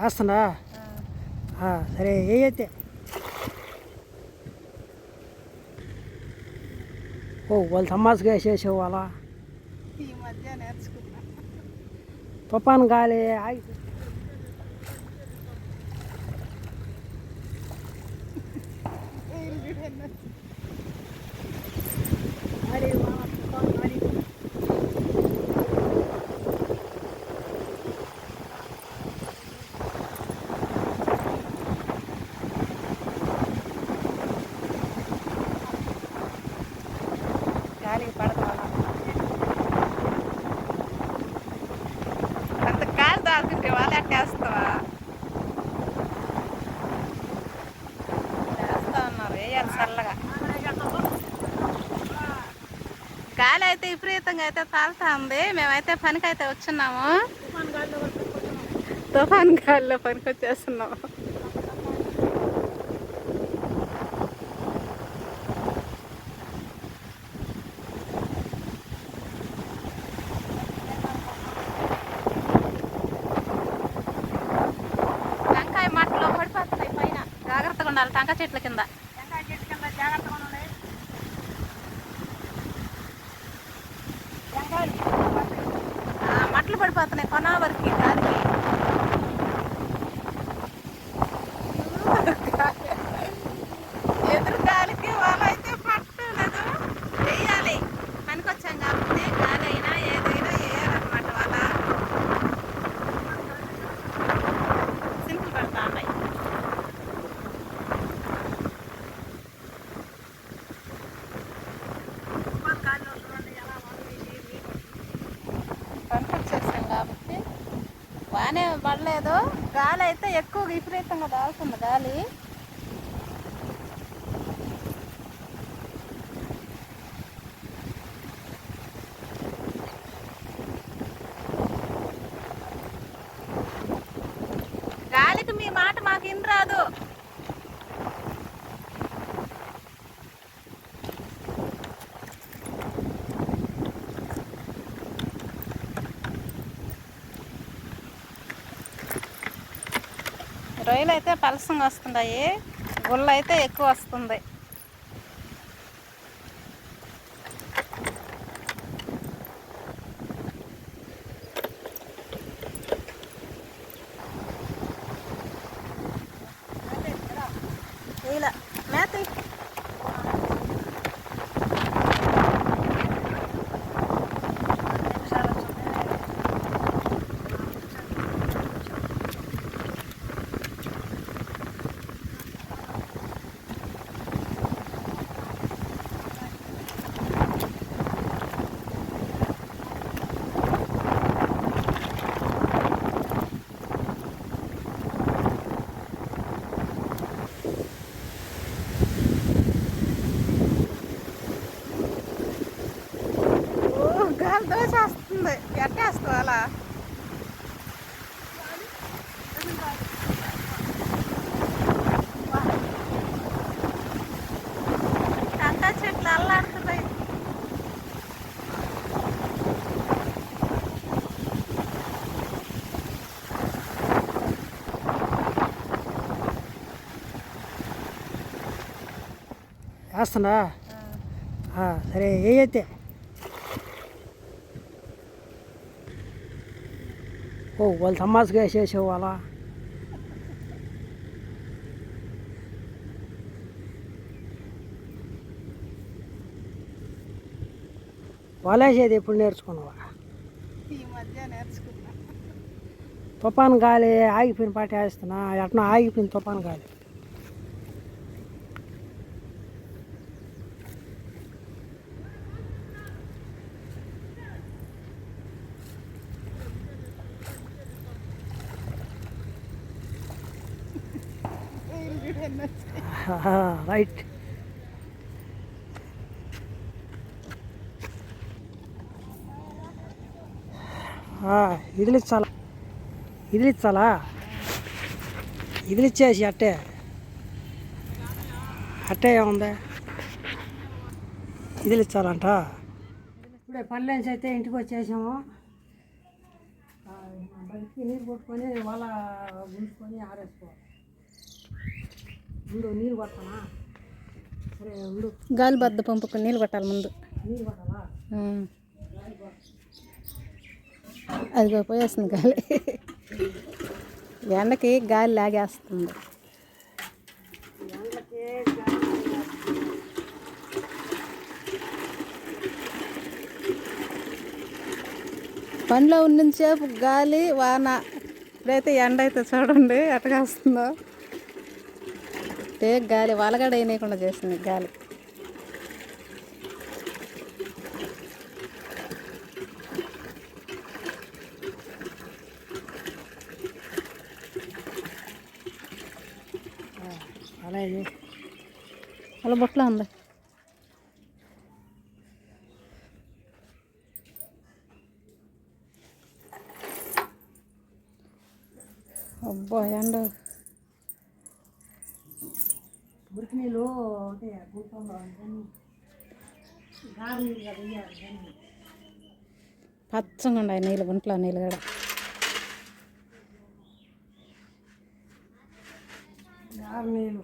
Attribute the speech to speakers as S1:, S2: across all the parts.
S1: వేస్తున్నా? సరే ఏ అయితే? ఓ వాళ్ళు తమాసుగా వేసేసావు అలా
S2: ఈ మధ్య నేర్చుకున్నా.
S1: తుఫాన్ గాలి ఆగి
S2: వీళ్ళు చూడండి.
S1: గాలి, వాన, తుఫాన్ గాలి.
S2: గాలికి పడతాను అంత గాలి తాగుతుంటే వాళ్ళు ఎట్టేస్తావా వేస్తా ఉన్నారు వేయాలి చల్లగా గాలి అయితే విపరీతంగా అయితే తాగుతా ఉంది మేమైతే పనికి అయితే వచ్చున్నాము తుఫాన్ గాలిలో పనికి వచ్చేస్తున్నాము టెంకాయ మట్టలో పడిపోతున్నాయి పైన. జాగ్రత్తగా ఉండాలి టెంకాయ చెట్ల కింద ఆ, మట్టలు పడిపోతున్నాయి పడలేదు గాలి అయితే ఎక్కువ విపరీతంగా తాగుతుంది గాలి. గాలికి మీ మాట మాకు ఇన్ రాదు. రొయ్యలు అయితే పలసంగా వస్తున్నాయి గుళ్ళు అయితే ఎక్కువ వస్తుంది.
S1: వేస్తున్నా సరే ఏ అయితే. ఓ వాళ్ళు తమాసుగా వేసేసావు అలా వలేసేది ఎప్పుడు నేర్చుకున్నావా? తుఫాన్ గాలి ఆగిపోయిన పాట వేస్తున్నా. ఎట్లా ఆగిపోయింది తుఫాన్ గాలి. రైట్ ఇదిలిచ్చాలా? ఇదిలిచ్చాలా? ఇదిలిచ్చేసి అట్టే. అట్టే ఏముంది? ఇదిలిచ్చాలంట. ఇప్పుడే పనులేసి అయితే ఇంటికి వచ్చేసాము. ఆ, బయటికి నీరు కొట్టుకొని వాళ్ళ గుంజుకొని ఆరేసుకోవాలి. ఉండు కొడతానా సరే ఉండు.
S2: గాలి బద్ద పంపుకు నీళ్ళు కొట్టాలి ముందు.
S1: నీరు కొట్టాలా.
S2: అదిగో పోయేస్తుంది గాలి. ఎండకి గాలి లాగేస్తుంది. పనిలో ఉన్నంతసేపు గాలి వాన. ఇప్పుడైతే ఎండ అయితే చూడండి ఎట్టగా వస్తుందో అంటే గాలి వలగడ వేయకుండా చేసింది గాలి.
S1: అలాగే.
S2: అలా బొట్లో ఉంది. అబ్బా ఎండ.
S1: మురికి నీళ్ళు అంటే గుంటంలో కానీ గారి నీళ్ళు వేయాలి
S2: పచ్చగా ఉన్నాయి నీళ్ళు గుంట్లో నీళ్ళు కూడా.
S1: గారి నీళ్ళు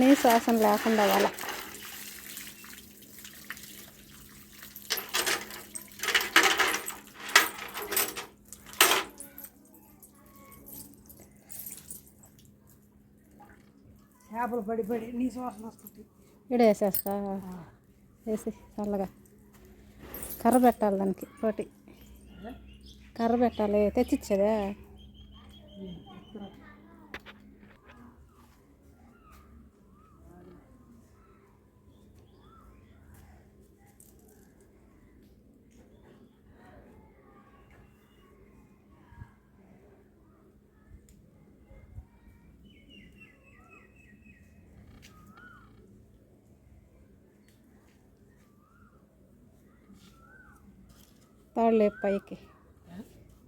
S2: నీ శ్వాసం లేకుండా వాళ్ళ
S1: చేపలు పడి పడి నీ శ్వాసన వస్తుంది
S2: ఇక్కడ వేసేస్తా. వేసి చల్లగా. కర్ర పెట్టాలి దానికి పోటీ కర్ర పెట్టాలి. తెచ్చిచ్చేదే? తాడు లేపు పైకి.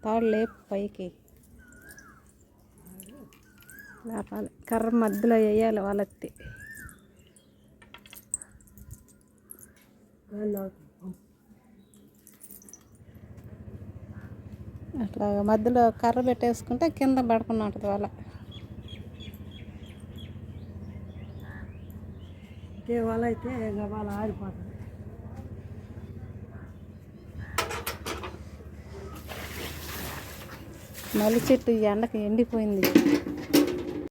S2: తాడు లేపు పైకి. లేపాలి. కర్ర మధ్యలో వేయాలి వాళ్ళెత్తి అట్లా మధ్యలో కర్ర పెట్టేసుకుంటే కింద పడకుండా ఉంటుంది వాళ్ళ.
S1: ఇదే వాళ్ళ అయితే గబాల ఆరిపోతుంది
S2: మల్లి చెట్టు ఈ ఎండకి ఎండిపోయింది.